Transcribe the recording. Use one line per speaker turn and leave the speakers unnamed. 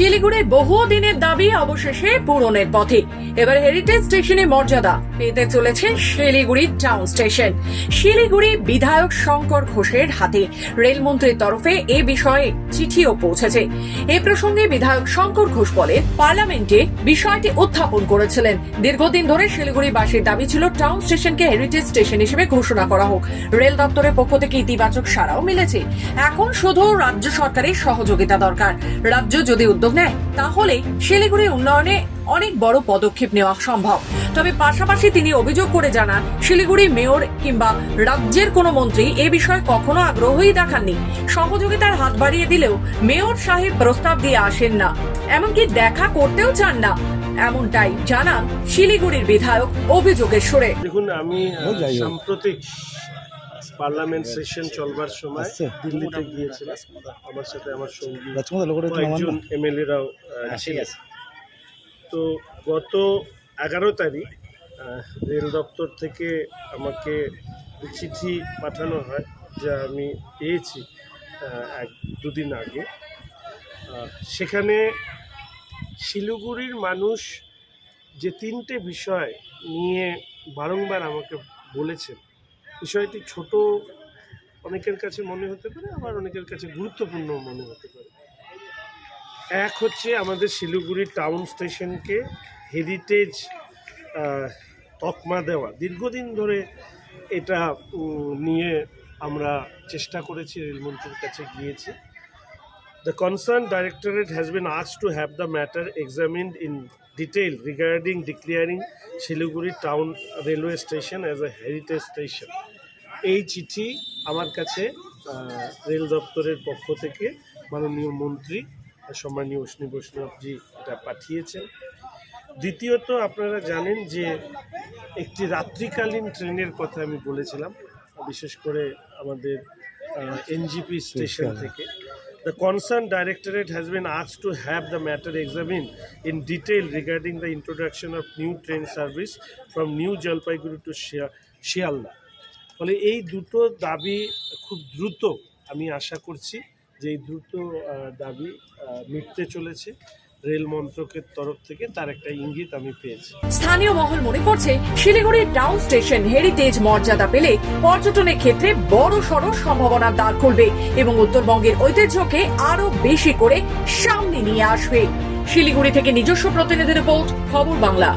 শিলিগুড়ির বহু দিনের দাবি অবশেষে পূরণের পথে। এবার হেরিটেজ স্টেশনে মর্যাদা পেতে চলেছে শিলিগুড়ি টাউন স্টেশন শিলিগুড়ি বিধায়ক শঙ্কর ঘোষের হাতে। রেলমন্ত্রীর তরফে এ বিষয়ে চিঠিও পৌঁছেছে। এ প্রসঙ্গে বিধায়ক শঙ্কর ঘোষ বলেন, পার্লামেন্টে বিষয়টি উত্থাপন করেছিলেন। দীর্ঘদিন ধরে শিলিগুড়িবাসীর দাবি ছিল টাউন স্টেশনকে হেরিটেজ স্টেশন হিসেবে ঘোষণা করা হোক। রেল দপ্তরের পক্ষ থেকে ইতিবাচক সাড়াও মিলেছে। এখন শুধু রাজ্য সরকারের সহযোগিতা দরকার। রাজ্য যদি উদ্যোগ নেয় তাহলে শিলিগুড়ি উন্নয়নে অনেক বড় পদক্ষেপ নেওয়া সম্ভব। তবে পাশাপাশি তিনি অভিযোগ করে জানান শিলিগুড়ি মেয়র কিংবা রাজ্যের কোনো মন্ত্রী এ বিষয়ে কখনো আগ্রহই দেখাননি। সহযোগিতার হাত বাড়িয়ে দিলেও মেয়র সাহেব প্রস্তাব দিয়ে আসেন না। এমনকি দেখা করতেও চান না। এমনটাই জানান শিলিগুড়ির বিধায়ক অভিযোগের সুরে।
দেখুন আমি। সাম্প্রতিক পার্লামেন্ট সেশন চলবার সময় দিল্লিতে গিয়েছিলাম আমার সাথে আমার সঙ্গী কয়েকজন এমএলএরাও ছিলেন। তো গত এগারো তারিখ রেল দপ্তর থেকে আমাকে চিঠি পাঠানো হয় যা আমি পেয়েছি এক দুদিন আগে। সেখানে শিলিগুড়ির মানুষ যে তিনটে বিষয় নিয়ে বারংবার আমাকে বলেছেন বিষয়টি ছোট, অনেকের কাছে মনে হতে পারে, আবার অনেকের কাছে গুরুত্বপূর্ণ মনে হতে পারে। এক হচ্ছে আমাদের শিলিগুড়ি টাউন স্টেশনকে হেরিটেজ তকমা দেওয়া। দীর্ঘদিন ধরে এটা নিয়ে আমরা চেষ্টা করেছি, রেলমন্ত্রীর কাছে গিয়েছি। The concerned directorate has been asked to have the matter examined in detail regarding declaring Shiliguri town railway station as a heritage station. এই চিঠি আমার কাছে রেল দপ্তরের পক্ষ থেকে মাননীয় মন্ত্রী সম্মানীয় অশ্নি বৈষ্ণবজি এটা পাঠিয়েছেন দ্বিতীয়ত আপনারা জানেন যে একটি রাত্রিকালীন ট্রেনের কথা আমি বলেছিলাম বিশেষ করে আমাদের এনজিপি স্টেশন থেকে The concerned directorate has been asked to have the matter examined in detail regarding the introduction of new train service from New Jalpaiguri to Shialda. ফলে এই দুটো দাবি খুব দ্রুত আমি আশা করছি যে এই দ্রুত দাবি মিটতে চলেছে রেল মন্ত্রকের তরফ থেকে তার একটা ইঙ্গিত আমি পেয়েছি।
স্থানীয় মহল মনে করছে, শিলিগুড়ির ডাউন স্টেশন হেরিটেজ মর্যাদা পেলে পর্যটনের ক্ষেত্রে বড় সড় সম্ভাবনা দ্বার খুলবে এবং উত্তরবঙ্গের ঐতিহ্যকে আরও বেশি করে সামনে নিয়ে আসবে। শিলিগুড়ি থেকে নিজস্ব প্রতিনিধি রিপোর্ট, খবর বাংলা।